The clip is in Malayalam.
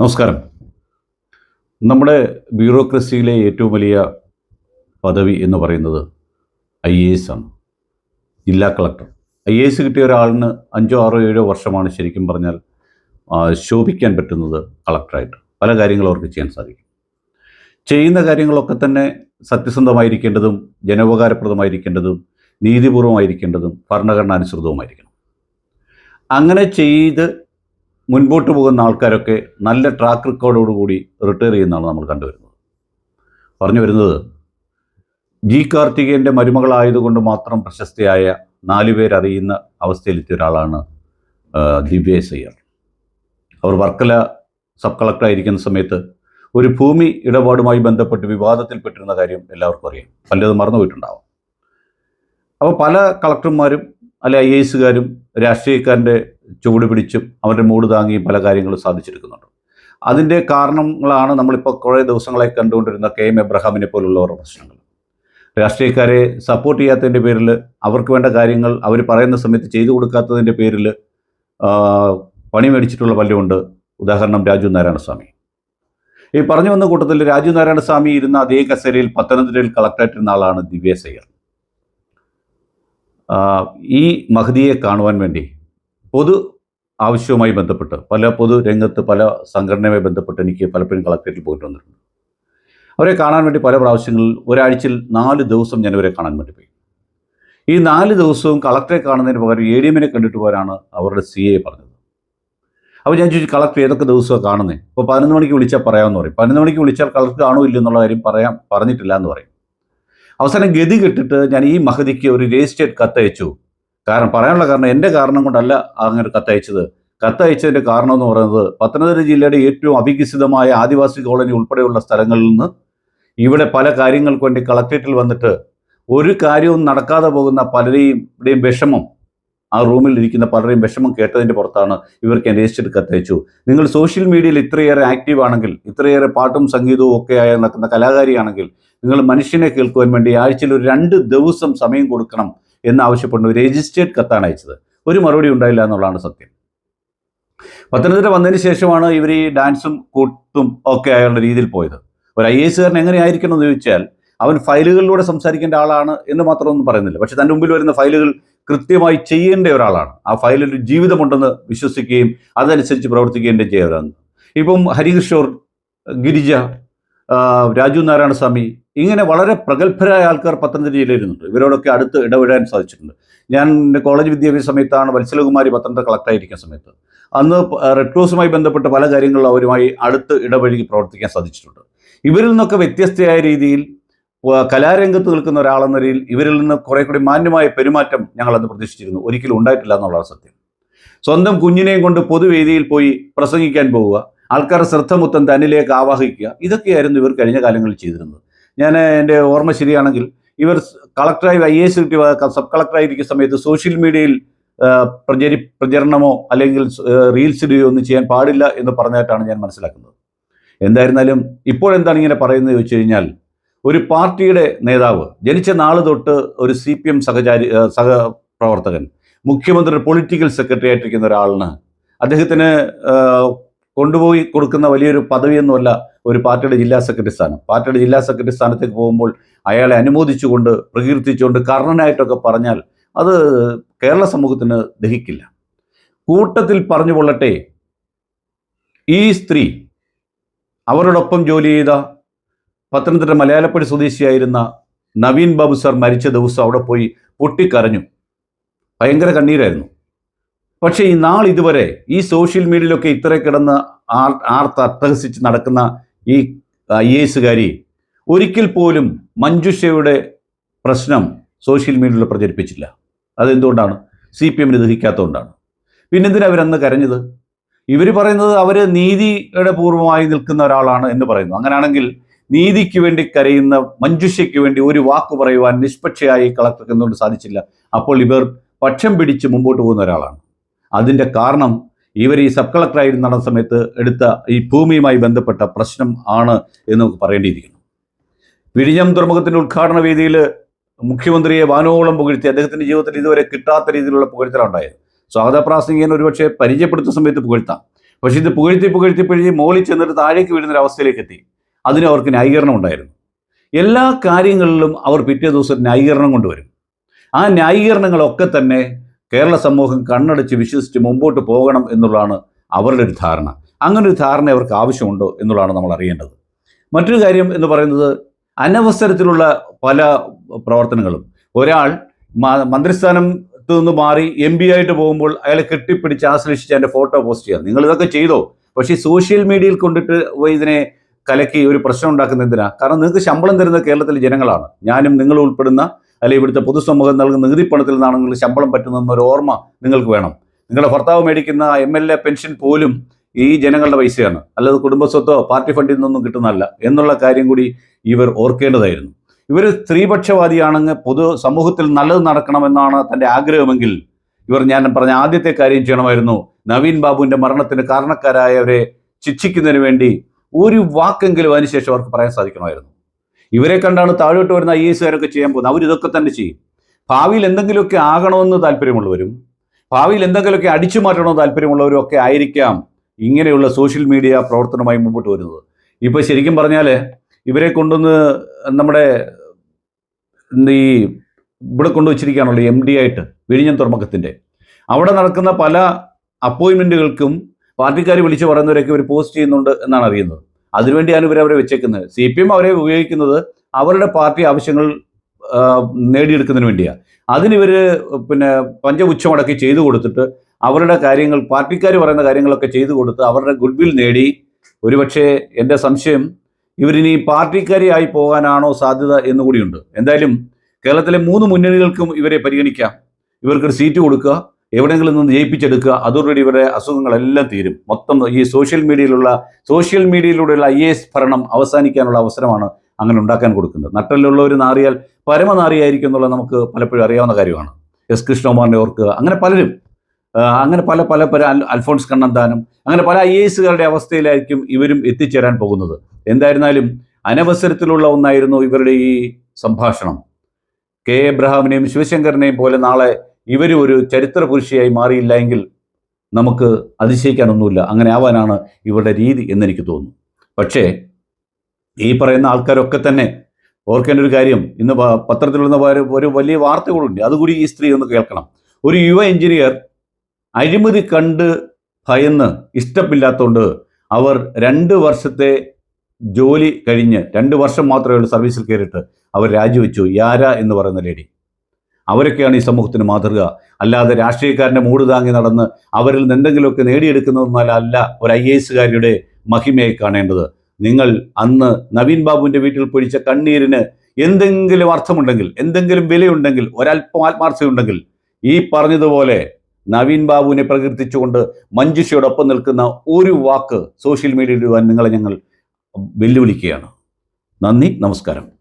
നമസ്കാരം. നമ്മുടെ ബ്യൂറോക്രസിയിലെ ഏറ്റവും വലിയ പദവി എന്ന് പറയുന്നത് ഐ എ എസ് ആണ്. ജില്ലാ കളക്ടർ. ഐ എ എസ് കിട്ടിയ ഒരാളിന് അഞ്ചോ ആറോ ഏഴോ വർഷമാണ് ശരിക്കും പറഞ്ഞാൽ ശോഭിക്കാൻ പറ്റുന്നത് കളക്ടറായിട്ട്. പല കാര്യങ്ങളും അവർക്ക് ചെയ്യാൻ സാധിക്കും. ചെയ്യുന്ന കാര്യങ്ങളൊക്കെ തന്നെ സത്യസന്ധമായിരിക്കേണ്ടതും ജനോപകാരപ്രദമായിരിക്കേണ്ടതും നീതിപൂർവമായിരിക്കേണ്ടതും ഭരണഘടനാനുസൃതവുമായിരിക്കണം. അങ്ങനെ ചെയ്ത് മുൻപോട്ട് പോകുന്ന ആൾക്കാരൊക്കെ നല്ല ട്രാക്ക് റെക്കോർഡോടുകൂടി റിട്ടയർ ചെയ്യുന്നതാണ് നമ്മൾ കണ്ടുവരുന്നത്. പറഞ്ഞു വരുന്നത് ജി കാർത്തികേയന്റെ മരുമകളായതുകൊണ്ട് മാത്രം പ്രശസ്തിയായ നാല് പേരറിയുന്ന അവസ്ഥയിലെത്തിയ ഒരാളാണ് ദിവ്യ എസ് അയ്യർ അവർ വർക്കല സബ് കളക്ടറായിരിക്കുന്ന സമയത്ത് ഒരു ഭൂമി ഇടപാടുമായി ബന്ധപ്പെട്ട് വിവാദത്തിൽപ്പെട്ടിരുന്ന കാര്യം എല്ലാവർക്കും അറിയാം. പലതും മറന്നുപോയിട്ടുണ്ടാവും. അപ്പോൾ പല കളക്ടർമാരും അല്ലെ ഐ എസുകാരും രാഷ്ട്രീയക്കാരന്റെ ചുവട് പിടിച്ചും അവരുടെ മൂട് താങ്ങിയും പല കാര്യങ്ങളും സാധിച്ചെടുക്കുന്നുണ്ട് അതിന്റെ കാരണങ്ങളാണ് നമ്മളിപ്പോൾ കുറേ ദിവസങ്ങളായി കണ്ടുകൊണ്ടിരുന്ന കെ എം എബ്രഹാമിനെ ഓരോ പ്രശ്നങ്ങൾ. രാഷ്ട്രീയക്കാരെ സപ്പോർട്ട് ചെയ്യാത്തതിന്റെ പേരിൽ അവർക്ക് വേണ്ട കാര്യങ്ങൾ അവർ പറയുന്ന സമയത്ത് ചെയ്തു കൊടുക്കാത്തതിന്റെ പേരിൽ പണി മേടിച്ചിട്ടുള്ള പലരുമുണ്ട് ഉദാഹരണം രാജു നാരായണസ്വാമി. ഈ പറഞ്ഞു വന്ന കൂട്ടത്തിൽ രാജു നാരായണസ്വാമി ഇരുന്ന അതേ കസേരയിൽ പത്തനംതിട്ടയിൽ കളക്ടറേറ്റിരുന്ന ആളാണ് ദിവ്യ സയ്യർ ആ, ഈ മഹദിയെ കാണുവാൻ വേണ്ടി പൊതു ആവശ്യവുമായി ബന്ധപ്പെട്ട് പല പൊതു രംഗത്ത് പല സംഘടനയുമായി ബന്ധപ്പെട്ട് എനിക്ക് പലപ്പോഴും കളക്ടറേറ്റിൽ പോയിട്ട് വന്നിട്ടുണ്ട്. അവരെ കാണാൻ വേണ്ടി പല പ്രാവശ്യങ്ങളിൽ ഒരാഴ്ചയിൽ നാല് ദിവസം ഞാൻ ഇവരെ കാണാൻ വേണ്ടി പോയി. ഈ നാല് ദിവസവും കളക്ടറെ കാണുന്നതിന് പകരം എ ഡി എമ്മിനെ കണ്ടിട്ട് പോരാണ് അവരുടെ സി എ പറഞ്ഞത്. അപ്പോൾ ഞാൻ ചോദിച്ചു കളക്ടർ ഏതൊക്കെ ദിവസമാണ് കാണുന്നത് ഇപ്പോൾ പതിനൊന്ന് മണിക്ക് വിളിച്ചാൽ പറയാമെന്ന് പറയും. പതിനൊന്ന് മണിക്ക് വിളിച്ചാൽ കളക്ടർ കാണോ ഇല്ല എന്നുള്ള കാര്യം പറയാൻ പറഞ്ഞിട്ടില്ല എന്ന് പറയും. അവസാനം ഗതി കെട്ടിട്ട് ഞാൻ ഈ മഹതിക്ക് ഒരു രജിസ്റ്റേഡ് കത്തയച്ചു. കാരണം പറയാനുള്ള കാരണം എന്റെ കാരണം കൊണ്ടല്ല അങ്ങനെ കത്തയച്ചത്. കത്തയച്ചതിന്റെ കാരണം എന്ന് പറയുന്നത് പത്തനംതിട്ട ജില്ലയുടെ ഏറ്റവും അവികസിതമായ ആദിവാസി കോളനി ഉൾപ്പെടെയുള്ള സ്ഥലങ്ങളിൽ നിന്ന് ഇവിടെ പല കാര്യങ്ങൾക്ക് വേണ്ടി കളക്ട്രേറ്റിൽ വന്നിട്ട് ഒരു കാര്യവും നടക്കാതെ പോകുന്ന പലരെയും വിഷമം ആ റൂമിൽ ഇരിക്കുന്ന പലരെയും വിഷമം കേട്ടതിന്റെ പുറത്താണ് ഇവർക്ക് എന്റെ രജിസ്റ്റർ കത്തയച്ചു. നിങ്ങൾ സോഷ്യൽ മീഡിയയിൽ ഇത്രയേറെ ആക്റ്റീവ് ആണെങ്കിൽ ഇത്രയേറെ പാട്ടും സംഗീതവും ഒക്കെ ആയി നടക്കുന്ന കലാകാരിയാണെങ്കിൽ നിങ്ങൾ മനുഷ്യനെ കേൾക്കുവാൻ വേണ്ടി ആഴ്ചയിൽ ഒരു രണ്ട് ദിവസം സമയം കൊടുക്കണം. എന്നാവശ്യപ്പെടുന്ന ഒരു രജിസ്റ്റേഡ് കത്താണ് അയച്ചത്. ഒരു മറുപടി ഉണ്ടായില്ല എന്നുള്ളതാണ് സത്യം. പത്തനംതിട്ട വന്നതിന് ശേഷമാണ് ഇവർ ഈ ഡാൻസും കൂട്ടും ഒക്കെ ആയുള്ള രീതിയിൽ പോയത്. ഒരു ഐ എസ് കാരൻ എങ്ങനെയായിരിക്കണം എന്ന് ചോദിച്ചാൽ അവൻ ഫയലുകളിലൂടെ സംസാരിക്കേണ്ട ആളാണ് എന്ന് മാത്രമൊന്നും പറയുന്നില്ല. പക്ഷെ തന്റെ മുമ്പിൽ വരുന്ന ഫയലുകൾ കൃത്യമായി ചെയ്യേണ്ട ഒരാളാണ്. ആ ഫയലിൽ ജീവിതമുണ്ടെന്ന് വിശ്വസിക്കുകയും അതനുസരിച്ച് പ്രവർത്തിക്കുകയും ചെയ്തവരാണ്. ഇപ്പം ഹരികിഷോർ ഗിരിജ രാജു നാരായണസ്വാമി ഇങ്ങനെ വളരെ പ്രഗത്ഭരായ ആൾക്കാർ പത്തനംതിട്ട ജില്ലയിലുണ്ട് ഇവരോടൊക്കെ അടുത്ത് ഇടപെടാൻ സാധിച്ചിട്ടുണ്ട്. ഞാൻ എന്റെ കോളേജ് വിദ്യാഭ്യാസ സമയത്താണ് വത്സലകുമാരി പത്തനംതിട്ട കളക്ടറായിരിക്കുന്ന സമയത്ത്. അന്ന് റെഡ് ക്രോസുമായി ബന്ധപ്പെട്ട പല കാര്യങ്ങളും അവരുമായി അടുത്ത് ഇടപഴകി പ്രവർത്തിക്കാൻ സാധിച്ചിട്ടുണ്ട്. ഇവരിൽ നിന്നൊക്കെ വ്യത്യസ്തയായ രീതിയിൽ കലാരംഗത്ത് നിൽക്കുന്ന ഒരാളെന്ന രീതിയിൽ ഇവരിൽ നിന്ന് കുറെ കൂടി മാന്യമായ പെരുമാറ്റം ഞങ്ങൾ അന്ന് പ്രതീക്ഷിച്ചിരുന്നു. ഒരിക്കലും ഉണ്ടായിട്ടില്ല എന്നുള്ളതാണ് സത്യം. സ്വന്തം കുഞ്ഞിനെയും കൊണ്ട് പൊതുവേദിയിൽ പോയി പ്രസംഗിക്കാൻ പോവുക ആൾക്കാരുടെ ശ്രദ്ധ മൊത്തം തന്നിലേക്ക് ആവാഹിക്കുക ഇതൊക്കെയായിരുന്നു ഇവർ കഴിഞ്ഞ കാലങ്ങളിൽ ചെയ്തിരുന്നത്. ഞാൻ എന്റെ ഓർമ്മ ശരിയാണെങ്കിൽ ഇവർ കളക്ടറായി ഐ എസ് സബ് കളക്ടറായിരിക്കുന്ന സമയത്ത് സോഷ്യൽ മീഡിയയിൽ പ്രചരി പ്രചരണമോ അല്ലെങ്കിൽ റീൽസ് ഇടുകയോ ഒന്നും ചെയ്യാൻ പാടില്ല എന്ന് പറഞ്ഞായിട്ടാണ് ഞാൻ മനസ്സിലാക്കുന്നത്. എന്തായിരുന്നാലും ഇപ്പോഴെന്താണ് ഇങ്ങനെ പറയുന്നത് ചോദിച്ചു കഴിഞ്ഞാൽ ഒരു പാർട്ടിയുടെ നേതാവ് ജനിച്ച നാൾ തൊട്ട് ഒരു സി പി എം സഹചാരി സഹപ്രവർത്തകൻ മുഖ്യമന്ത്രി പൊളിറ്റിക്കൽ സെക്രട്ടറി ആയിട്ടിരിക്കുന്ന ഒരാളിന് അദ്ദേഹത്തിന് കൊണ്ടുപോയി കൊടുക്കുന്ന വലിയൊരു പദവിയൊന്നുമല്ല ഒരു പാർട്ടിയുടെ ജില്ലാ സെക്രട്ടറി സ്ഥാനം. പാർട്ടിയുടെ ജില്ലാ സെക്രട്ടറി സ്ഥാനത്തേക്ക് പോകുമ്പോൾ അയാളെ അനുമോദിച്ചുകൊണ്ട് പ്രകീർത്തിച്ചുകൊണ്ട് കർണനായിട്ടൊക്കെ പറഞ്ഞാൽ അത് കേരള സമൂഹത്തിന് ദഹിക്കില്ല. കൂട്ടത്തിൽ പറഞ്ഞു കൊള്ളട്ടെ ഈ സ്ത്രീ അവരോടൊപ്പം ജോലി ചെയ്ത പത്തനംതിട്ട മലയാളപ്പടി സ്വദേശിയായിരുന്ന നവീൻ ബാബു സർ മരിച്ച ദിവസം അവിടെ പോയി പൊട്ടിക്കരഞ്ഞു. ഭയങ്കര കണ്ണീരായിരുന്നു. പക്ഷേ ഈ നാൾ ഇതുവരെ ഈ സോഷ്യൽ മീഡിയയിലൊക്കെ ഇത്ര കിടന്ന് ആർ ആർത്ത് അട്ടഹസിച്ച് നടക്കുന്ന ഈ ഐ എസുകാരി ഒരിക്കൽ പോലും മഞ്ജുഷയുടെ പ്രശ്നം സോഷ്യൽ മീഡിയയിൽ പ്രചരിപ്പിച്ചില്ല. അതെന്തുകൊണ്ടാണ്? സി പി എമ്മിന് ദഹിക്കാത്തതുകൊണ്ടാണ്. പിന്നെന്തിനാ അവരന്ന് കരഞ്ഞത്? ഇവർ പറയുന്നത് അവർ നീതിയുടെ പൂർവമായി നിൽക്കുന്ന ഒരാളാണ് എന്ന് പറയുന്നു. അങ്ങനെയാണെങ്കിൽ നീതിക്ക് വേണ്ടി കരയുന്ന മഞ്ജുഷയ്ക്ക് വേണ്ടി ഒരു വാക്ക് പറയുവാൻ നിഷ്പക്ഷയായി കളക്ടർക്ക് എന്തുകൊണ്ട് സാധിച്ചില്ല? അപ്പോൾ ഇവർ പക്ഷം പിടിച്ച് മുമ്പോട്ട് പോകുന്ന ഒരാളാണ്. അതിന്റെ കാരണം ഇവർ ഈ സബ് കളക്ടറായി നടന്ന സമയത്ത് എടുത്ത ഈ ഭൂമിയുമായി ബന്ധപ്പെട്ട പ്രശ്നം ആണ് എന്ന് നമുക്ക് പറയേണ്ടിയിരിക്കുന്നു. വിഴിഞ്ഞം തുറമുഖത്തിന്റെ ഉദ്ഘാടന വേദിയിൽ മുഖ്യമന്ത്രിയെ വാനോളം പുകഴ്ത്തി അദ്ദേഹത്തിന്റെ ജീവിതത്തിൽ ഇതുവരെ കിട്ടാത്ത രീതിയിലുള്ള പുകഴ്ത്തലാണ് ഉണ്ടായത്. സ്വാഗത പ്രാസംഗികൻ ഒരുപക്ഷെ പരിചയപ്പെടുത്തുന്ന സമയത്ത് പുകഴ്ത്താം. പക്ഷേ ഇത് പുകഴ്ത്തി പുകഴ്ത്തി പുകഴ്ത്തി മോളിൽ ചെന്നിട്ട് താഴേക്ക് വീഴുന്ന അവസ്ഥയിലേക്ക് എത്തി. അതിന് അവർക്ക് ന്യായീകരണം ഉണ്ടായിരുന്നു. എല്ലാ കാര്യങ്ങളിലും അവർ പിറ്റേ ദിവസം ന്യായീകരണം കൊണ്ടുവരും. ആ ന്യായീകരണങ്ങളൊക്കെ തന്നെ കേരള സമൂഹം കണ്ണടച്ച് വിശ്വസിച്ച് മുമ്പോട്ട് പോകണം എന്നുള്ളതാണ് അവരുടെ ഒരു ധാരണ. അങ്ങനെ ഒരു ധാരണ അവർക്ക് ആവശ്യമുണ്ടോ എന്നുള്ളതാണ് നമ്മൾ അറിയേണ്ടത്. മറ്റൊരു കാര്യം എന്ന് പറയുന്നത് അനവസരത്തിലുള്ള പല പ്രവർത്തനങ്ങളും. ഒരാൾ മ- മന്ത്രിസ്ഥാനത്ത് നിന്ന് മാറി എം പി ആയിട്ട് പോകുമ്പോൾ അയാളെ കെട്ടിപ്പിടിച്ച് ആശ്ലേഷിച്ച് അതിന്റെ ഫോട്ടോ പോസ്റ്റ് ചെയ്യാം. നിങ്ങൾ ഇതൊക്കെ ചെയ്തോ? പക്ഷേ സോഷ്യൽ മീഡിയയിൽ കൊണ്ടിട്ട് ഇതിനെ കലക്കി ഒരു പ്രശ്നം ഉണ്ടാക്കുന്ന എന്തിനാ? കാരണം നിങ്ങൾക്ക് ശമ്പളം തരുന്ന കേരളത്തിലെ ജനങ്ങളാണ്. ഞാനും നിങ്ങൾ ഉൾപ്പെടുന്ന അല്ലെങ്കിൽ ഇവിടുത്തെ പൊതുസമൂഹം നൽകുന്ന നികുതിപ്പണത്തിൽ നിന്നാണ് നിങ്ങൾ ശമ്പളം പറ്റുന്നതെന്നൊരു ഓർമ്മ നിങ്ങൾക്ക് വേണം. നിങ്ങളുടെ ഭർത്താവ് മേടിക്കുന്ന എം എൽ എ പെൻഷൻ പോലും ഈ ജനങ്ങളുടെ പൈസയാണ്. അല്ലാതെ കുടുംബസ്വത്തോ പാർട്ടി ഫണ്ടിൽ നിന്നൊന്നും കിട്ടുന്നതല്ല എന്നുള്ള കാര്യം കൂടി ഇവർ ഓർക്കേണ്ടതായിരുന്നു. ഇവർ സ്ത്രീപക്ഷവാദിയാണെങ്കിൽ പൊതു സമൂഹത്തിൽ നല്ലത് നടക്കണമെന്നാണ് തന്റെ ആഗ്രഹമെങ്കിൽ ഇവർ ഞാൻ പറഞ്ഞ ആദ്യത്തെ കാര്യം ചെയ്യണമായിരുന്നു. നവീൻ ബാബുവിന്റെ മരണത്തിന് കാരണക്കാരായവരെ ശിക്ഷിക്കുന്നതിന് വേണ്ടി ഒരു വാക്കെങ്കിലും അതിനുശേഷം അവർക്ക് പറയാൻ സാധിക്കണമായിരുന്നു. ഇവരെ കണ്ടാണ് താഴോട്ട് വരുന്ന ഐ എസ് കാരൊക്കെ ചെയ്യാൻ പോകുന്നത്. അവരിതൊക്കെ തന്നെ ചെയ്യും. ഭാവിയിൽ എന്തെങ്കിലുമൊക്കെ ആകണമെന്ന് താല്പര്യമുള്ളവരും ഭാവിയിൽ എന്തെങ്കിലുമൊക്കെ അടിച്ചു മാറ്റണമെന്ന് താല്പര്യമുള്ളവരും ഒക്കെ ആയിരിക്കാം ഇങ്ങനെയുള്ള സോഷ്യൽ മീഡിയ പ്രവർത്തനമായി മുമ്പോട്ട് വരുന്നത്. ഇപ്പോൾ ശരിക്കും പറഞ്ഞാൽ ഇവരെ കൊണ്ടുവന്ന് നമ്മുടെ ഈ ഇവിടെ കൊണ്ടുവച്ചിരിക്കുകയാണല്ലോ എം ഡി ആയിട്ട് വിഴിഞ്ഞം തുറമുഖത്തിന്റെ. അവിടെ നടക്കുന്ന പല അപ്പോയിൻമെന്റുകൾക്കും പാർട്ടിക്കാർ വിളിച്ച് പറയുന്നവരൊക്കെ ഇവർ പോസ്റ്റ് ചെയ്യുന്നുണ്ട് എന്നാണ് അറിയുന്നത്. അതിനുവേണ്ടിയാണ് ഇവർ അവരെ വെച്ചേക്കുന്നത്. സി പി എം അവരെ ഉപയോഗിക്കുന്നത് അവരുടെ പാർട്ടി ആവശ്യങ്ങൾ നേടിയെടുക്കുന്നതിന് വേണ്ടിയാണ് അതിനിവർ പിന്നെ പഞ്ചപുച്ഛമടക്കി ചെയ്തു കൊടുത്തിട്ട് അവരുടെ കാര്യങ്ങൾ പാർട്ടിക്കാർ പറയുന്ന കാര്യങ്ങളൊക്കെ ചെയ്തു കൊടുത്ത് അവരുടെ ഗുഡ്വിൽ നേടി. ഒരുപക്ഷെ എന്റെ സംശയം ഇവരിനി പാർട്ടിക്കാരിയായി പോകാനാണോ സാധ്യത എന്നുകൂടിയുണ്ട് എന്തായാലും കേരളത്തിലെ മൂന്ന് മുന്നണികൾക്കും ഇവരെ പരിഗണിക്കാം. ഇവർക്കൊരു സീറ്റ് കൊടുക്കുക. എവിടെയെങ്കിലും നിന്ന് ജയിപ്പിച്ചെടുക്കുക അതോടുകൂടി ഇവരുടെ അസുഖങ്ങളെല്ലാം തീരും. മൊത്തം ഈ സോഷ്യൽ മീഡിയയിലുള്ള സോഷ്യൽ മീഡിയയിലൂടെയുള്ള ഐ എസ് ഭരണം അവസാനിക്കാനുള്ള അവസരമാണ് അങ്ങനെ ഉണ്ടാക്കാൻ കൊടുക്കുന്നത്. നട്ടലിലുള്ളവർ നാറിയാൽ പരമനാറിയായിരിക്കും എന്നുള്ളത് നമുക്ക് പലപ്പോഴും അറിയാവുന്ന കാര്യമാണ്. എസ് കൃഷ്ണകുമാറിനെ ഓർക്കുക. അങ്ങനെ പലരും അങ്ങനെ പല പല പല അൽ- അൽഫോൺസ് കണ്ണന്താനം അങ്ങനെ പല ഐ എസുകാരുടെ അവസ്ഥയിലായിരിക്കും ഇവരും എത്തിച്ചേരാൻ പോകുന്നത്. എന്തായിരുന്നാലും അനവസരത്തിലുള്ള ഒന്നായിരുന്നു ഇവരുടെ ഈ സംഭാഷണം. കെ. എബ്രഹാമിനെയും ശിവശങ്കറിനെയും പോലെ നാളെ ഇവരും ഒരു ചരിത്ര പുരുഷയായി മാറിയില്ല എങ്കിൽ നമുക്ക് അതിശയിക്കാനൊന്നുമില്ല. അങ്ങനെ ആവാനാണ് ഇവരുടെ രീതി എന്നെനിക്ക് തോന്നുന്നു. പക്ഷേ ഈ പറയുന്ന ആൾക്കാരൊക്കെ തന്നെ ഓർക്കേണ്ട ഒരു കാര്യം. ഇന്ന് പത്രത്തിലുള്ള ഒരു- വലിയ വാർത്തകളുണ്ട്. അതുകൂടി ഈ സ്ത്രീ ഒന്ന് കേൾക്കണം. ഒരു യുവ എഞ്ചിനീയർ അഴിമതി കണ്ട് ഭയന്ന് ഇഷ്ടമില്ലാത്തതുകൊണ്ട് അവർ രണ്ട് വർഷത്തെ ജോലി കഴിഞ്ഞ് രണ്ട് വർഷം മാത്രമേ ഉള്ളൂ സർവീസിൽ കയറിയിട്ട് അവർ രാജിവെച്ചു. യാര എന്ന് പറയുന്ന ലേഡി. അവരൊക്കെയാണ് ഈ സമൂഹത്തിന് മാതൃക. അല്ലാതെ രാഷ്ട്രീയക്കാരന്റെ മൂട് താങ്ങി നടന്ന് അവരിൽ നിന്ന് എന്തെങ്കിലുമൊക്കെ നേടിയെടുക്കുന്നതൊന്നല്ല ഒരു ഐ എസുകാരിയുടെ മഹിമയെ കാണേണ്ടത്. നിങ്ങൾ അന്ന് നവീൻ ബാബുവിന്റെ വീട്ടിൽ പൊഴിച്ച കണ്ണീരിന് എന്തെങ്കിലും അർത്ഥമുണ്ടെങ്കിൽ എന്തെങ്കിലും വിലയുണ്ടെങ്കിൽ ഒരല്പം ആത്മാർത്ഥതയുണ്ടെങ്കിൽ ഈ പറഞ്ഞതുപോലെ നവീൻ ബാബുവിനെ പ്രകീർത്തിച്ചുകൊണ്ട് മഞ്ജുഷയോടൊപ്പം നിൽക്കുന്ന ഒരു വാക്ക് സോഷ്യൽ മീഡിയയിൽ ഇടുവാൻ നിങ്ങളെ ഞങ്ങൾ വെല്ലുവിളിക്കുകയാണ്. നന്ദി നമസ്കാരം.